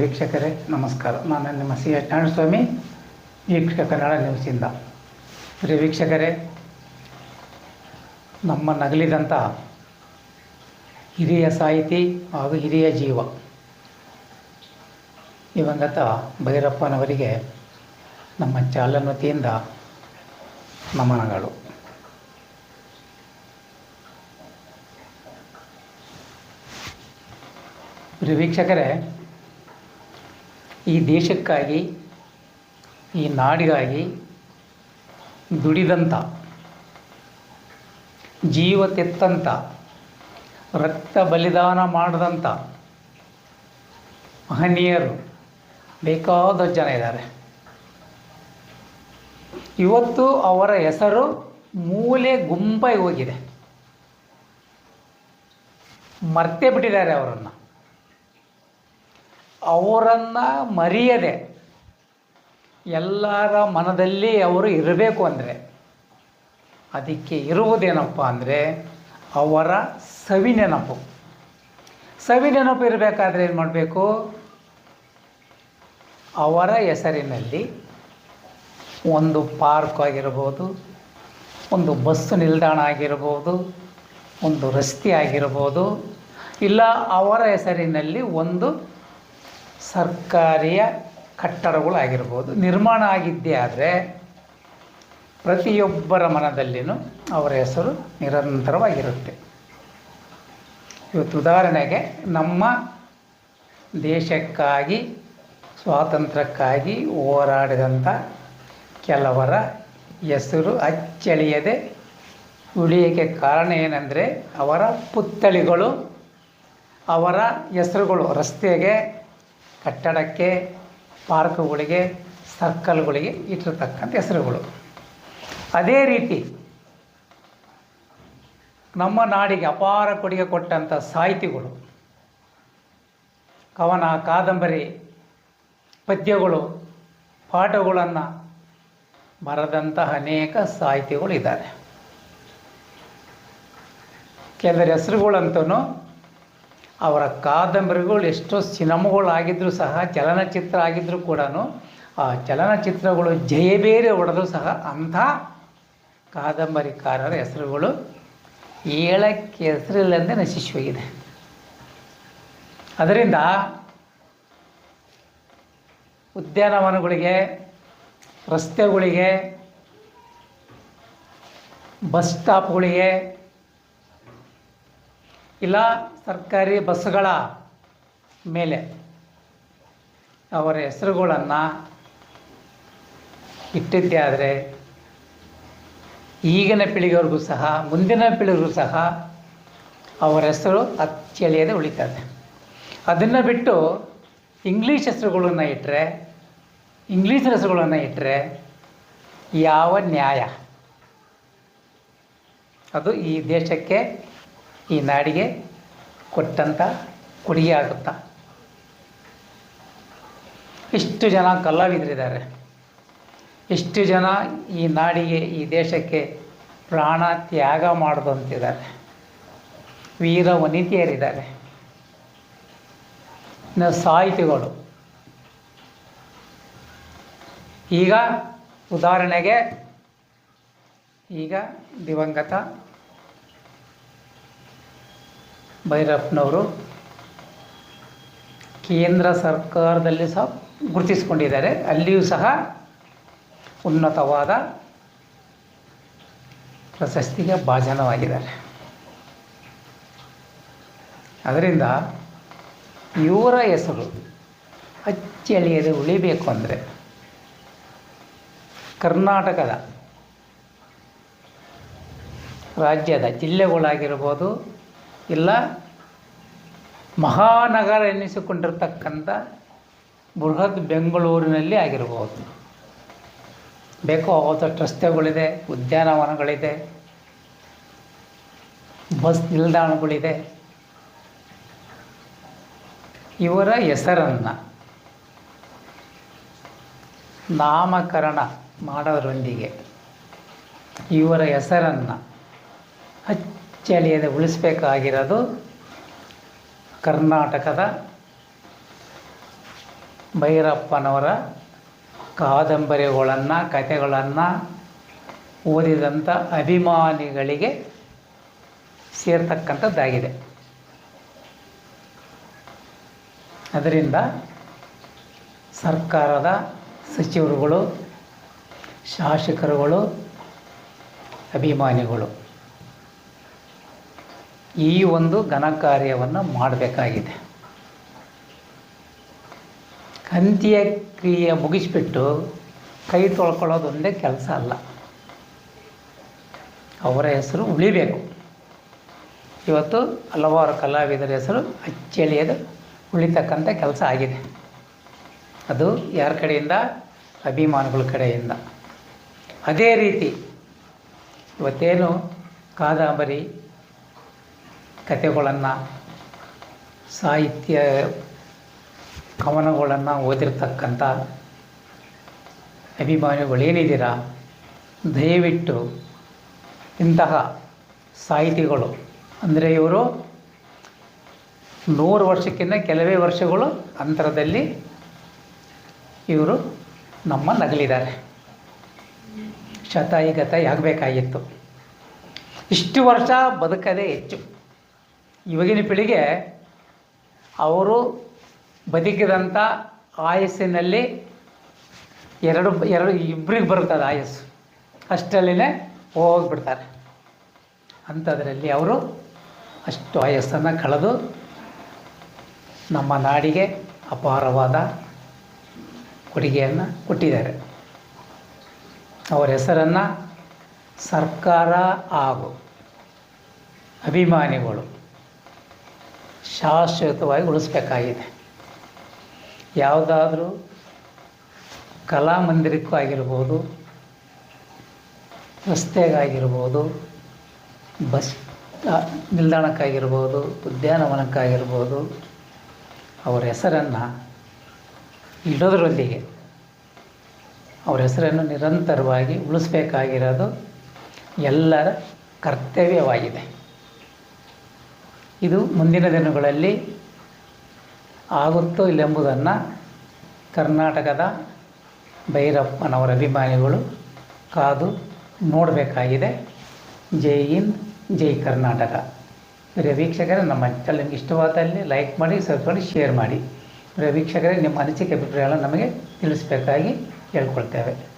ವೀಕ್ಷಕರೇ, ನಮಸ್ಕಾರ. ನಾನು ನಿಮ್ಮ ಸಿ ಎಚ್ ನಾರಾಯಣಸ್ವಾಮಿ, ವೀಕ್ಷಕ ಕನ್ನಡ ನ್ಯೂಸಿಂದ ಪ್ರಿಯ ವೀಕ್ಷಕರೇ, ನಮ್ಮ ನಗಲಿದಂಥ ಹಿರಿಯ ಸಾಹಿತಿ ಹಾಗೂ ಹಿರಿಯ ಜೀವ, ದಿವಂಗತ ಭೈರಪ್ಪನವರಿಗೆ ನಮ್ಮ ಚಾಲನತಿಯಿಂದ ನಮನಗಳು. ಪ್ರಿಯ ವೀಕ್ಷಕರೇ ಈ ದೇಶಕ್ಕಾಗಿ, ಈ ನಾಡಿಗಾಗಿ ದುಡಿದಂಥ, ಜೀವ ತೆತ್ತಂಥ, ರಕ್ತ ಬಲಿದಾನ ಮಾಡಿದಂಥ ಮಹನೀಯರು ಬೇಕಾದ ಜನ ಇದ್ದಾರೆ. ಇವತ್ತು ಅವರ ಹೆಸರು ಮೂಲೆ ಗುಂಪಾಗಿ ಹೋಗಿದೆ. ಮರ್ತೇ ಬಿಟ್ಟಿದ್ದಾರೆ ಅವರನ್ನು. ಅವರನ್ನು ಮರೆಯದೆ ಎಲ್ಲರ ಮನದಲ್ಲಿ ಅವರು ಇರಬೇಕು ಅಂದರೆ ಅದಕ್ಕೆ ಇರುವುದೇನಪ್ಪ ಅಂದರೆ ಅವರ ಸವಿ ನೆನಪು ಸವಿ ನೆನಪು ಇರಬೇಕಾದ್ರೆ ಏನು ಮಾಡಬೇಕು? ಅವರ ಹೆಸರಿನಲ್ಲಿ ಒಂದು ಪಾರ್ಕ್ ಆಗಿರ್ಬೋದು, ಒಂದು ಬಸ್ ನಿಲ್ದಾಣ ಆಗಿರ್ಬೋದು, ಒಂದು ರಸ್ತೆ ಆಗಿರ್ಬೋದು, ಇಲ್ಲ ಅವರ ಹೆಸರಿನಲ್ಲಿ ಒಂದು ಸರ್ಕಾರಿಯ ಕಟ್ಟಡಗಳು ಆಗಿರ್ಬೋದು ನಿರ್ಮಾಣ ಆಗಿದ್ದೇ ಆದರೆ ಪ್ರತಿಯೊಬ್ಬರ ಮನದಲ್ಲಿನೂ ಅವರ ಹೆಸರು ನಿರಂತರವಾಗಿರುತ್ತೆ. ಇವತ್ತು ಉದಾಹರಣೆಗೆ ನಮ್ಮ ದೇಶಕ್ಕಾಗಿ, ಸ್ವಾತಂತ್ರ್ಯಕ್ಕಾಗಿ ಹೋರಾಡಿದಂಥ ಕೆಲವರ ಹೆಸರು ಅಚ್ಚಳಿಯದೆ ಉಳಿಯೋಕ್ಕೆ ಕಾರಣ ಏನಂದರೆ ಅವರ ಪುತ್ಥಳಿಗಳು, ಅವರ ಹೆಸರುಗಳು ರಸ್ತೆಗೆ ಕಟ್ಟಡಕ್ಕೆ, ಪಾರ್ಕ್ಗಳಿಗೆ, ಸರ್ಕಲ್ಗಳಿಗೆ ಇಟ್ಟಿರ್ತಕ್ಕಂಥ ಹೆಸರುಗಳು. ಅದೇ ರೀತಿ ನಮ್ಮ ನಾಡಿಗೆ ಅಪಾರ ಕೊಡುಗೆ ಕೊಟ್ಟಂಥ ಸಾಹಿತಿಗಳು ಕವನ, ಕಾದಂಬರಿ, ಪದ್ಯಗಳು, ಪಾಠಗಳನ್ನು ಬರೆದಂತಹ ಅನೇಕ ಸಾಹಿತಿಗಳು ಇದ್ದಾರೆ. ಕೆಲವರ ಹೆಸರುಗಳಂತೂ ಅವರ ಕಾದಂಬರಿಗಳು ಎಷ್ಟೋ ಸಿನಿಮಾಗಳಾಗಿದ್ದರೂ ಸಹ, ಚಲನಚಿತ್ರ ಆಗಿದ್ದರೂ ಕೂಡ ಆ ಚಲನಚಿತ್ರಗಳು ಜಯಬೇರೆ ಹೊಡೆದು ಸಹ ಅಂಥ ಕಾದಂಬರಿಕಾರರ ಹೆಸರುಗಳು ಹೇಳಕ್ಕೆ ಹೆಸರಿಲ್ಲದೆ ನಶಿಸಿ ಅದರಿಂದ ಉದ್ಯಾನವನಗಳಿಗೆ, ರಸ್ತೆಗಳಿಗೆ, ಬಸ್ ಸ್ಟಾಪ್ಗಳಿಗೆ ಇಲ್ಲ ಸರ್ಕಾರಿ ಬಸ್ಸುಗಳ ಮೇಲೆ ಅವರ ಹೆಸರುಗಳನ್ನು ಇಟ್ಟಿದ್ದೇ ಆದರೆ ಈಗಿನ ಪೀಳಿಗೆವರೆಗೂ ಸಹ, ಮುಂದಿನ ಪೀಳಿಗೆಗೂ ಸಹ ಅವರ ಹೆಸರು ಅಚ್ಚಳಿಯದೆ ಉಳಿತದೆ ಅದನ್ನು ಬಿಟ್ಟು ಇಂಗ್ಲೀಷ್ ಹೆಸರುಗಳನ್ನು ಇಟ್ಟರೆ ಇಂಗ್ಲೀಷ್ ಹೆಸರುಗಳನ್ನು ಇಟ್ಟರೆ ಯಾವ ನ್ಯಾಯ? ಅದು ಈ ದೇಶಕ್ಕೆ ಈ ನಾಡಿಗೆ ಕೊಟ್ಟಂಥ ಕೊಡುಗೆ ಆಗುತ್ತಾ ಇಷ್ಟು ಜನ ಕಲಾವಿದರಿದ್ದಾರೆ ಇಷ್ಟು ಜನ ಈ ನಾಡಿಗೆ, ಈ ದೇಶಕ್ಕೆ ಪ್ರಾಣ ತ್ಯಾಗ ಮಾಡಿದಂತಿದ್ದಾರೆ. ವೀರ ವನಿತೆಯರಿದ್ದಾರೆ. ಇನ್ನು ಸಾಹಿತಿಗಳು. ಈಗ ಉದಾಹರಣೆಗೆ ಈಗ ದಿವಂಗತ ಭೈರಪ್ಪನವರು ಕೇಂದ್ರ ಸರ್ಕಾರದಲ್ಲಿ ಸಹ ಗುರುತಿಸಿಕೊಂಡಿದ್ದಾರೆ. ಅಲ್ಲಿಯೂ ಸಹ ಉನ್ನತವಾದ ಪ್ರಶಸ್ತಿಗೆ ಭಾಜನವಾಗಿದ್ದಾರೆ. ಅದರಿಂದ ಇವರ ಹೆಸರು ಅಚ್ಚಳಿಯದೆ ಉಳಿಬೇಕು ಅಂದರೆ ಕರ್ನಾಟಕದ ರಾಜ್ಯದ ಜಿಲ್ಲೆಗಳಾಗಿರ್ಬೋದು ಇಲ್ಲ, ಮಹಾನಗರ ಎನ್ನಿಸಿಕೊಂಡಿರ್ತಕ್ಕಂಥ ಬೃಹತ್ ಬೆಂಗಳೂರಿನಲ್ಲಿ ಆಗಿರ್ಬೋದು. ಬೇಕಾದಷ್ಟು ರಸ್ತೆಗಳಿದೆ, ಉದ್ಯಾನವನಗಳಿದೆ, ಬಸ್ ನಿಲ್ದಾಣಗಳಿದೆ. ಇವರ ಹೆಸರನ್ನು ನಾಮಕರಣ ಮಾಡೋದರೊಂದಿಗೆ ಇವರ ಹೆಸರನ್ನು ಅಚ್ಚಳಿಯದೆ ಉಳಿಸ್ಬೇಕಾಗಿರೋದು ಕರ್ನಾಟಕದ ಭೈರಪ್ಪನವರ ಕಾದಂಬರಿಗಳನ್ನು ಕಥೆಗಳನ್ನು ಓದಿದಂಥ ಅಭಿಮಾನಿಗಳಿಗೆ ಸೇರ್ತಕ್ಕಂಥದ್ದಾಗಿದೆ. ಅದರಿಂದ ಸರ್ಕಾರದ ಸಚಿವರುಗಳು ಶಾಸಕರುಗಳು ಅಭಿಮಾನಿಗಳು ಈ ಒಂದು ಘನ ಕಾರ್ಯವನ್ನು ಮಾಡಬೇಕಾಗಿದೆ. ಅಂತ್ಯ ಕ್ರಿಯೆ ಮುಗಿಸ್ಬಿಟ್ಟು ಕೈ ತೊಳ್ಕೊಳ್ಳೋದೊಂದೇ ಕೆಲಸ ಅಲ್ಲ. ಅವರ ಹೆಸರು ಉಳಿಬೇಕು. ಇವತ್ತು ಹಲವಾರು ಕಲಾವಿದರ ಹೆಸರು ಅಚ್ಚಳಿಯದು ಉಳಿತಕ್ಕಂಥ ಕೆಲಸ ಆಗಿದೆ. ಅದು ಯಾರ ಕಡೆಯಿಂದ? ಅಭಿಮಾನಿಗಳ ಕಡೆಯಿಂದ. ಅದೇ ರೀತಿ ಇವತ್ತೇನು ಕಾದಂಬರಿ ಕಥೆಗಳನ್ನು, ಸಾಹಿತ್ಯ ಕವನಗಳನ್ನು ಓದಿರ್ತಕ್ಕಂಥ ಅಭಿಮಾನಿಗಳೇನಿದ್ದೀರಾ, ದಯವಿಟ್ಟು ಇಂತಹ ಸಾಹಿತಿಗಳು, ಅಂದರೆ ಇವರು ನೂರು ವರ್ಷಕ್ಕಿಂತ ಕೆಲವೇ ವರ್ಷಗಳು ಅಂತರದಲ್ಲಿ ಇವರು ನಮ್ಮ ನಗಲಿದ್ದಾರೆ. ಶತಾಯಿ ಗತಾಯಿ ಆಗಬೇಕಾಗಿತ್ತು. ಇಷ್ಟು ವರ್ಷ ಬದುಕದೇ ಹೆಚ್ಚು. ಇವಾಗಿನ ಪೀಳಿಗೆ ಅವರು ಬದುಕಿದಂಥ ಆಯಸ್ಸಿನಲ್ಲಿ ಎರಡು ಎರಡು ಇಬ್ಬರಿಗೆ ಬರುತ್ತದೆ ಆಯಸ್ಸು. ಅಷ್ಟರಲ್ಲೇ ಹೋಗ್ಬಿಡ್ತಾರೆ. ಅಂಥದ್ರಲ್ಲಿ ಅವರು ಅಷ್ಟು ಆಯಸ್ಸನ್ನು ಕಳೆದು ನಮ್ಮ ನಾಡಿಗೆ ಅಪಾರವಾದ ಕೊಡುಗೆಯನ್ನು ಕೊಟ್ಟಿದ್ದಾರೆ. ಅವರ ಹೆಸರನ್ನು ಸರ್ಕಾರ ಹಾಗೂ ಅಭಿಮಾನಿಗಳು ಶಾಶ್ವತವಾಗಿ ಉಳಿಸ್ಬೇಕಾಗಿದೆ. ಯಾವುದಾದ್ರೂ ಕಲಾಮಂದಿರಕ್ಕೂ ಆಗಿರ್ಬೋದು, ರಸ್ತೆಗಾಗಿರ್ಬೋದು, ಬಸ್ ನಿಲ್ದಾಣಕ್ಕಾಗಿರ್ಬೋದು, ಉದ್ಯಾನವನಕ್ಕಾಗಿರ್ಬೋದು, ಅವರ ಹೆಸರನ್ನು ಇಡೋದರೊಂದಿಗೆ ಅವರ ಹೆಸರನ್ನು ನಿರಂತರವಾಗಿ ಉಳಿಸ್ಬೇಕಾಗಿರೋದು ಎಲ್ಲರ ಕರ್ತವ್ಯವಾಗಿದೆ. ಇದು ಮುಂದಿನ ದಿನಗಳಲ್ಲಿ ಆಗುತ್ತೋ ಇಲ್ಲೆಂಬುದನ್ನು ಕರ್ನಾಟಕದ ಭೈರಪ್ಪನವರ ಅಭಿಮಾನಿಗಳು ಕಾದು ನೋಡಬೇಕಾಗಿದೆ. ಜೈ ಇನ್ ಜೈ ಕರ್ನಾಟಕ. ಪ್ರಿಯ ವೀಕ್ಷಕರೇ, ನಮ್ಮ ಚಾನಲ್ ನಿಮಗೆ ಇಷ್ಟವಾದಲ್ಲಿ ಲೈಕ್ ಮಾಡಿ, ಸಬ್ಸ್ಕ್ರೈಬ್ ಮಾಡಿ, ಶೇರ್ ಮಾಡಿ. ಪ್ರಿಯ ವೀಕ್ಷಕರೇ, ನಿಮ್ಮ ಅನಿಸಿಕೆ, ಅಭಿಪ್ರಾಯಗಳನ್ನು ನಮಗೆ ತಿಳಿಸಬೇಕಾಗಿ ಹೇಳ್ಕೊಳ್ತೇವೆ